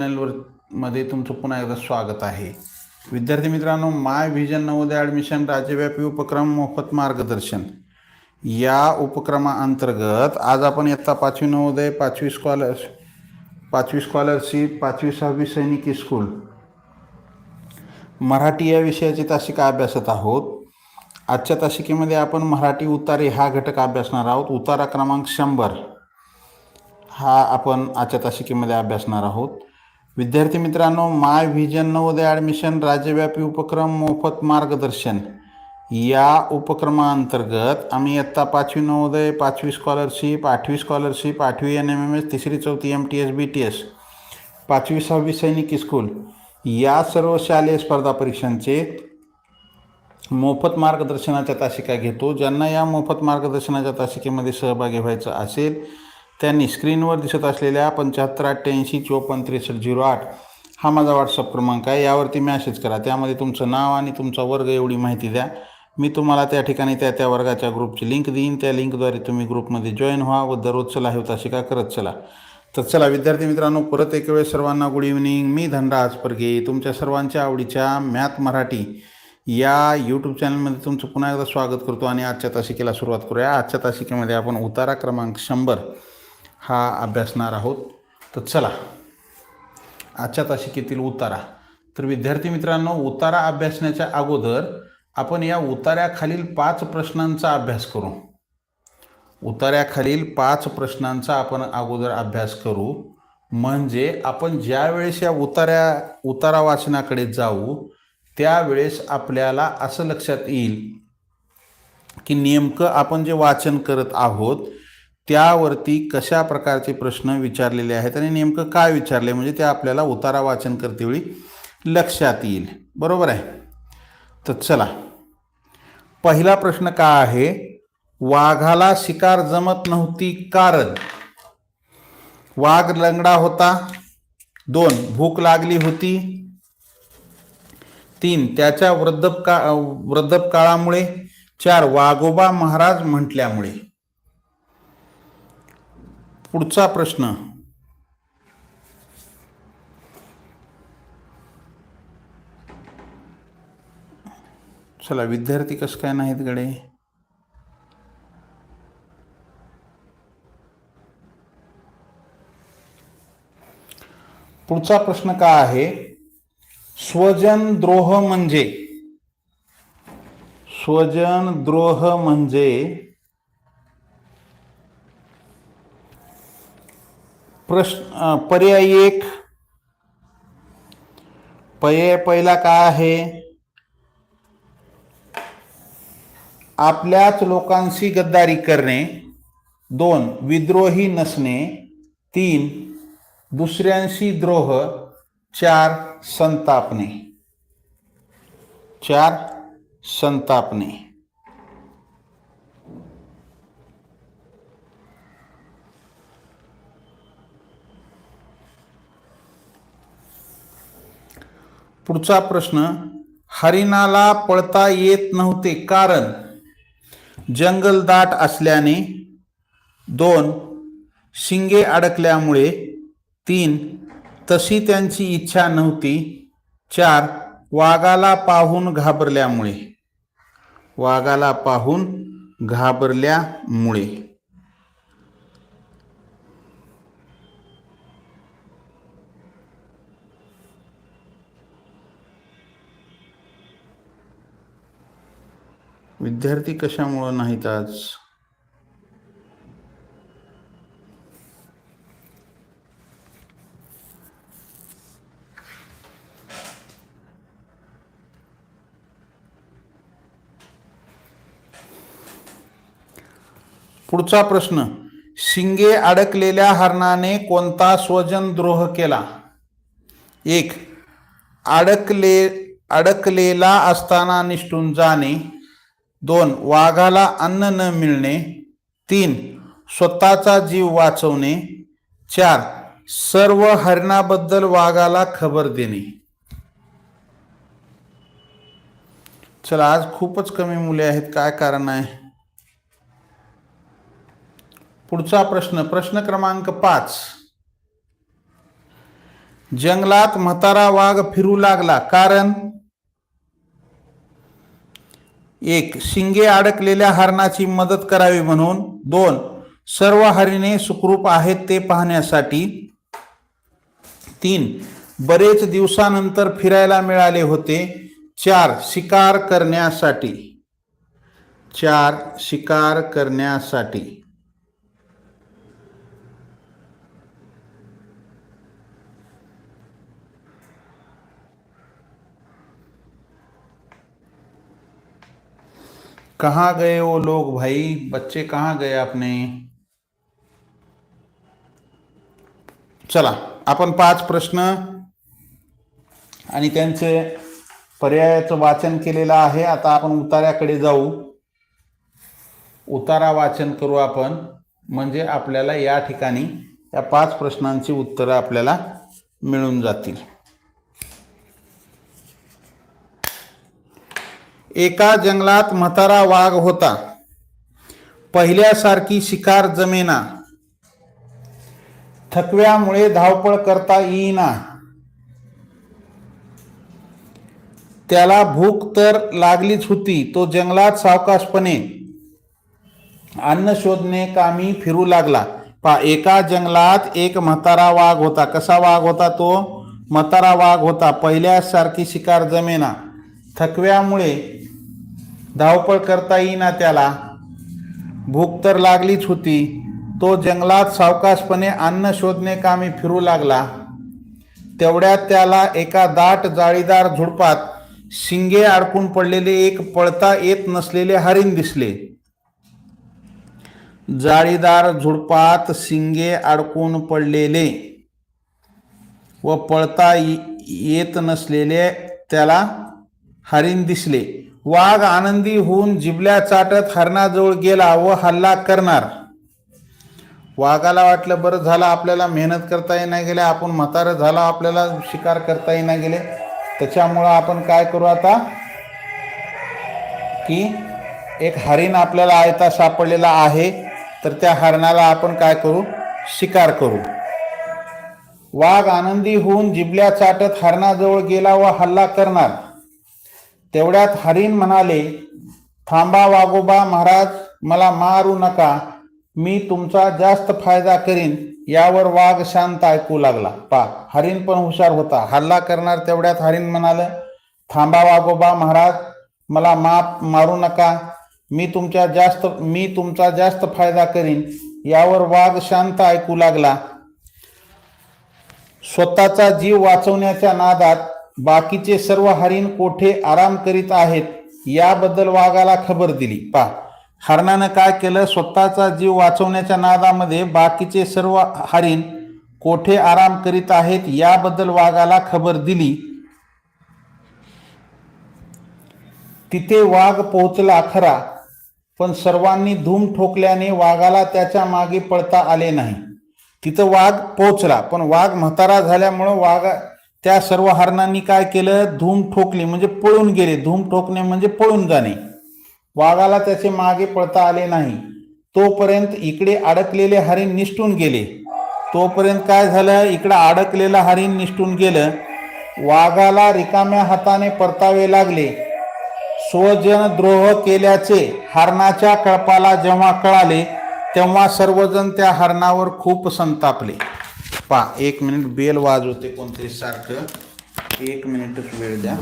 चॅनलवर मध्ये तुमचं पुन्हा एकदा स्वागत आहे. विद्यार्थी मित्रांनो माय व्हिजन नवोदय ॲडमिशन राज्यव्यापी उपक्रम मोफत मार्गदर्शन. या उपक्रमाअंतर्गत आज आपण इयत्ता पाचवी नवोदय पाचवी स्कॉलर पाचवी स्कॉलरशिप पाचवी सहावी सैनिकी स्कूल मराठी या विषयाची तासिका अभ्यासत आहोत. आजच्या तासिकेमध्ये आपण मराठी उतारे हा घटक अभ्यासणार आहोत. उतारा क्रमांक शंभर. हा आपण आजच्या तासिकेमध्ये अभ्यासणार आहोत. विद्यार्थी मित्रांनो माय व्हिजन नवोदय ॲडमिशन राज्यव्यापी उपक्रम मोफत मार्गदर्शन. या उपक्रमाअंतर्गत आम्ही इयत्ता पाचवी नवोदय पाचवी स्कॉलरशिप आठवी स्कॉलरशिप आठवी एन एम एम एस तिसरी चौथी M T S B T S पाचवी सहावी सैनिक स्कूल या सर्व शालेय स्पर्धा परीक्षांचे मोफत मार्गदर्शनाच्या तासिका घेतो. ज्यांना या मोफत मार्गदर्शनाच्या तासिकेमध्ये सहभागी व्हायचं असेल त्यांनी स्क्रीनवर दिसत असलेल्या पंच्याहत्तर अठ्ठ्याऐंशी चोपन्न त्रेसष्ट झिरो आठ हा माझा व्हॉट्सअप क्रमांक आहे. यावरती मॅसेज करा. त्यामध्ये तुमचं नाव आणि तुमचा वर्ग एवढी माहिती द्या. मी तुम्हाला त्या ठिकाणी त्या त्या वर्गाच्या ग्रुपची लिंक देईन. त्या लिंकद्वारे तुम्ही ग्रुपमध्ये जॉईन व्हा व दररोज चला होता शिका करत चला. तर चला विद्यार्थी मित्रांनो परत एक वेळ सर्वांना गुड इव्हनिंग मी धनराज परगे. तुमच्या सर्वांच्या आवडीच्या मॅथ मराठी या यूट्यूब चॅनलमध्ये तुमचं पुन्हा एकदा स्वागत करतो आणि आजच्या तासिकेला सुरुवात करूया. आजच्या तासिकेमध्ये आपण उतारा क्रमांक शंभर. हा अभ्यासणार आहोत. तर चला आजच्या तासिकेतील उतारा. तर विद्यार्थी मित्रांनो उतारा अभ्यासण्याच्या अगोदर आपण या उतार्याखालील पाच प्रश्नांचा अभ्यास करू. उतार्याखालील पाच प्रश्नांचा आपण अगोदर अभ्यास करू. म्हणजे आपण ज्यावेळेस या उतार्या उतारा वाचनाकडे जाऊ त्यावेळेस आपल्याला असं लक्षात येईल की नेमकं आपण जे वाचन करत आहोत त्यावरती कशा प्रकारचे प्रश्न विचारलेले आहेत आणि नेमकं काय विचारले? म्हणजे ते आपल्याला उतारा वाचन करतेवेळी लक्षात येईल. बरोबर आहे? तर चला. पहिला प्रश्न काय आहे? वाघाला शिकार जमत नव्हती कारण. वाघ लंगडा होता. दोन भूक लागली होती. तीन त्याच्या वृद्धप वृद्धप काळामुळे चार वाघोबा महाराज म्हटल्यामुळे. पुढचा प्रश्न. चला विद्यार्थी कसं काय नाहीत गडे? पुढचा प्रश्न काय आहे? स्वजन द्रोह म्हणजे स्वजन द्रोह म्हणजे प्रश्न पर्याय एक. पर्याय पहिला काय आहे? आपल्याच लोकांशी गद्दारी करणे. दोन विद्रोही नसणे. तीन दुसऱ्यांशी द्रोह. चार संतापणे. चार संतापणे. पुढचा प्रश्न हरिणाला पळता येत नव्हते कारण जंगल दाट असल्याने दोन शिंगे अडकल्यामुळे तीन तशी त्यांची इच्छा नव्हती चार वाघाला पाहून घाबरल्यामुळे. वाघाला पाहून घाबरल्यामुळे. विद्यार्थी कशामुळं नाहीत आज? पुढचा प्रश्न. शिंगे अडकलेल्या हरणाने कोणता स्वजन द्रोह केला? एक अडकले अडकलेला असताना निष्ठून जाणे. दोन वाघाला अन्न न मिळणे. तीन स्वतःचा जीव वाचवणे. चार सर्व हरणाबद्दल वाघाला खबर देणे. चला आज खूपच कमी मुले आहेत. काय कारण आहे? पुढचा प्रश्न प्रश्न क्रमांक पाच. जंगलात म्हातारा वाघ फिरू लागला. कारण? एक शिंगे अडकलेल्या हरणाची मदत करावी म्हणून. दोन सर्व हरिणे सुखरूप आहेत ते पाहण्यासाठी. तीन बरेच दिवसानंतर फिरायला मिळाले होते. चार शिकार करण्यासाठी. चार शिकार करण्यासाठी. कहाँ गए वो लोग भाई? बच्चे कहाँ गए आपने? चला आपण पाच प्रश्न आणि त्यांचे पर्यायाचं वाचन केलेलं आहे. आता आपण उतार्याकडे जाऊ. उतारा वाचन करू आपण. म्हणजे आपल्याला या ठिकाणी या पाच प्रश्नांची उत्तरं आपल्याला मिळून जातील. एका जंगलात म्हातारा वाघ होता. पहिल्यासारखी शिकार जमेना. थकव्यामुळे धावपळ करता येईना. त्याला भूक तर लागलीच होती तो जंगलात सावकाशपणे अन्न शोधणे कामी फिरू लागला. पा एका जंगलात एक म्हातारा वाघ होता. कसा वाघ होता तो? म्हातारा वाघ होता. पहिल्यासारखी शिकार जमेना. थकव्यामुळे धावपळ करता येईना त्याला. भूक तर लागलीच होती. तो जंगलात सावकाशपणे अन्न शोधणे कामी फिरू लागला. तेवढ्यात त्याला एका दाट जाळीदार झुडपात शिंगे अडकून पडलेले एक पळता येत नसलेले हरिण दिसले. जाळीदार झुडपात शिंगे अडकून पडलेले व पळता येत नसलेले त्याला हरिण दिसले. वाघ आनंदी होऊन जिबल्या चाटत हरणाजवळ गेला व हल्ला करणार. वाघाला वाटलं बरं झालं आपल्याला मेहनत करता येईना गेले आपण म्हातारं झाला आपल्याला शिकार करता येईना गेले. त्याच्यामुळं आपण काय करू आता? की एक हरिण आपल्याला आयता सापडलेला आहे तर त्या हरणाला आपण काय करू? शिकार करू. वाघ आनंदी होऊन जिबल्या चाटत हरणाजवळ गेला व हल्ला करणार. तेवढ्यात हरिण म्हणाले थांबा वागोबा महाराज मला मारू नका. मी तुमचा जास्त फायदा करीन. यावर वाघ शांत ऐकू लागला. पा हरिण पण हुशार होता. हल्ला करणार तेवढ्यात हरिण म्हणाल थांबा वागोबा महाराज मला माप मारू नका. मी तुमच्या जास्त मी तुमचा जास्त फायदा करीन. यावर वाघ शांत ऐकू लागला. स्वतःचा जीव वाचवण्याच्या नादात बाकीचे सर्व हरिण कोठे आराम करीत आहेत याबद्दल वाघाला खबर दिली. पा हरणानं काय केलं? स्वतःचा जीव वाचवण्याच्या नादामध्ये बाकीचे सर्व हरिण कोठे आराम करीत आहेत याबद्दल वाघाला खबर दिली. तिथे वाघ पोहोचला खरा पण सर्वांनी धूम ठोकल्याने वाघाला त्याच्यामागे पळता आले नाही. तिथं वाघ पोहोचला पण वाघ म्हातारा झाल्यामुळं वाघ त्या सर्व हरणांनी काय केलं? धूम ठोकली म्हणजे पळून गेले. धूम ठोकणे म्हणजे पळून जाणे. वाघाला त्याचे मागे पळता आले नाही. तोपर्यंत इकडे अडकलेले हरिण निष्ठून गेले. तोपर्यंत काय झालं? इकडं अडकलेलं हरिण निष्ठून गेलं. वाघाला रिकाम्या हाताने परतावे लागले. स्वजन द्रोह केल्याचे हरणाच्या कळपाला जेव्हा कळाले तेव्हा सर्वजण त्या हरणावर खूप संतापले. पा एक मिनिट बेल वाजवते कोणतरी सारखं. एक मिनिटच वेळ द्या.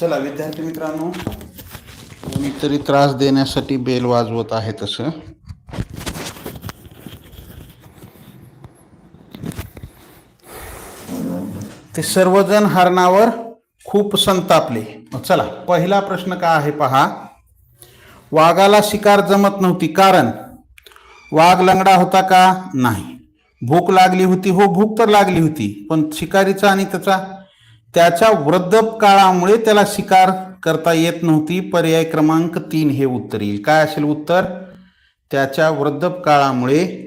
चला विद्यार्थी मित्रांनो. कोणीतरी त्रास देण्यासाठी बेल वाजवत आहे तसं. ते सर्वजण हरणावर खूप संतापले. चला पहिला प्रश्न काय आहे पहा. वाघाला शिकार जमत नव्हती कारण? वाघ लंगडा होता का? नाही. भूक लागली होती हो भूक तर लागली होती पण शिकारीचा आणि त्याचा त्याच्या वृद्धकाळामुळे त्याला शिकार करता येत नव्हती. पर्याय क्रमांक तीन हे उत्तर येईल. काय असेल उत्तर? त्याच्या वृद्धकाळामुळे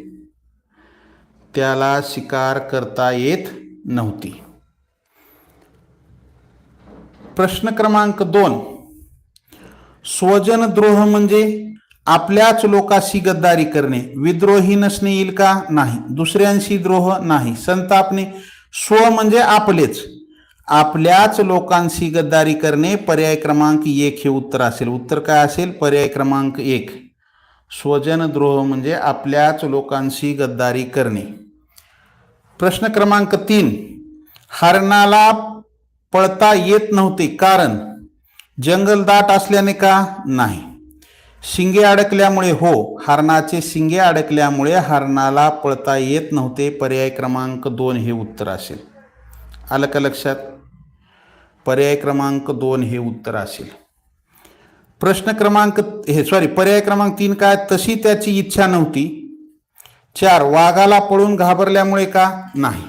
त्याला शिकार करता येत नव्हती. प्रश्न क्रमांक दोन. स्वजनद्रोह म्हणजे आपल्याच लोकाशी गद्दारी करणे. विद्रोही नसणे येईल का? नाही. दुसऱ्यांशी द्रोह नाही. संतापणे स्व म्हणजे आपलेच. आपल्याच लोकांशी गद्दारी करणे पर्याय क्रमांक एक हे उत्तर असेल. उत्तर काय असेल? पर्याय क्रमांक एक. स्वजनद्रोह म्हणजे आपल्याच लोकांशी गद्दारी करणे. प्रश्न क्रमांक तीन. हरणाला पळता येत नव्हते कारण जंगल दाट असल्याने का? नाही. शिंगे अडकल्यामुळे हो हरणाचे शिंगे अडकल्यामुळे हरणाला पळता येत नव्हते. पर्याय क्रमांक दोन हे उत्तर असेल. आलं का लक्षात? पर्याय क्रमांक दोन हे उत्तर असेल. प्रश्न क्रमांक हे सॉरी पर्याय क्रमांक तीन काय? तशी त्याची इच्छा नव्हती. चार वाघाला पळून घाबरल्यामुळे का? नाही.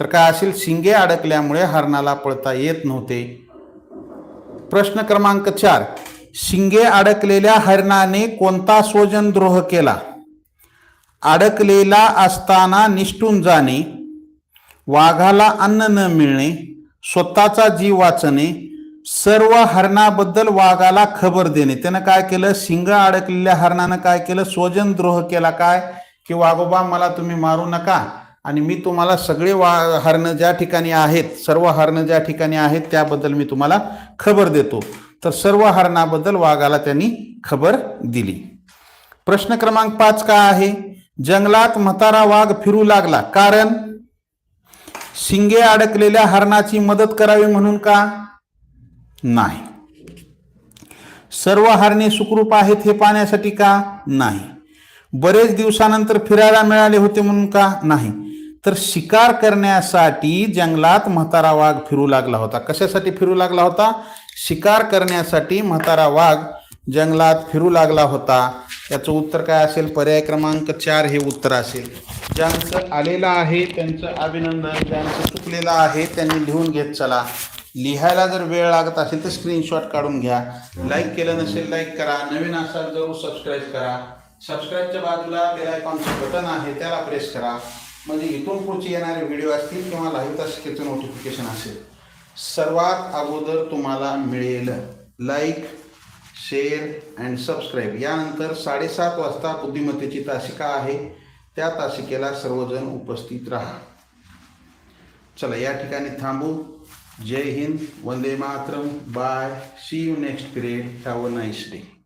तर काय असेल? शिंगे अडकल्यामुळे हरणाला पळता येत नव्हते. प्रश्न क्रमांक चार शिंगे अडकलेल्या हरणाने कोणता स्वजनद्रोह केला? अडकलेला असताना निष्ठून जाणे वाघाला अन्न न मिळणे स्वतःचा जीव वाचणे सर्व हरणाबद्दल वाघाला खबर देणे. त्यानं काय केलं? शिंग अडकलेल्या हरणानं काय केलं? स्वजनद्रोह केला काय? की वाघोबा मला तुम्ही मारू नका. आणि मी तुम्हाला सगळे वा हरणं ज्या ठिकाणी आहेत सर्व हरणं ज्या ठिकाणी आहेत त्याबद्दल मी तुम्हाला खबर देतो. तर सर्व हरणाबद्दल वाघाला त्यांनी खबर दिली. प्रश्न क्रमांक पाच काय आहे? जंगलात म्हातारा वाघ फिरू लागला. कारण? शिंगे अडकलेल्या हरणाची मदत करावी म्हणून का? नाही. सर्व हरणे सुखरूप आहेत हे पाहण्यासाठी का? नाही. बरेच दिवसानंतर फिरायला मिळाले होते म्हणून का? नाही. तर शिकार करण्यासाठी जंगलात म्हातारा वाघ फिरू लागला होता. कशासाठी फिरू लागला होता? शिकार करण्यासाठी म्हातारा वाघ जंगलात फिरू लागला होता. याचं उत्तर काय असेल? पर्याय क्रमांक चार हे उत्तर असेल. ज्यांचं आलेलं आहे त्यांचं अभिनंदन. ज्यांचं चुकलेलं आहे त्यांनी लिहून घेत चला. लिहायला जर वेळ लागत असेल तर स्क्रीनशॉट काढून घ्या. लाईक केलं नसेल लाईक करा. नवीन असाल जरूर सबस्क्राईब करा. सबस्क्राईबच्या बाजूला बेल आयकॉनचं बटन आहे त्याला प्रेस करा. म्हणजे इथून पुढचे येणारे व्हिडिओ असतील किंवा लाईव्ह तासिकेचं नोटिफिकेशन असेल. सर्वात अगोदर तुम्हाला मिळेल. लाईक शेअर अँड सबस्क्राईब यानंतर साडेसात वाजता बुद्धिमत्तेची तासिका आहे. त्या तासिकेला सर्वजण उपस्थित राहा. चला या ठिकाणी थांबू. जय हिंद. वंदे Mataram. Bye see you next period have a nice day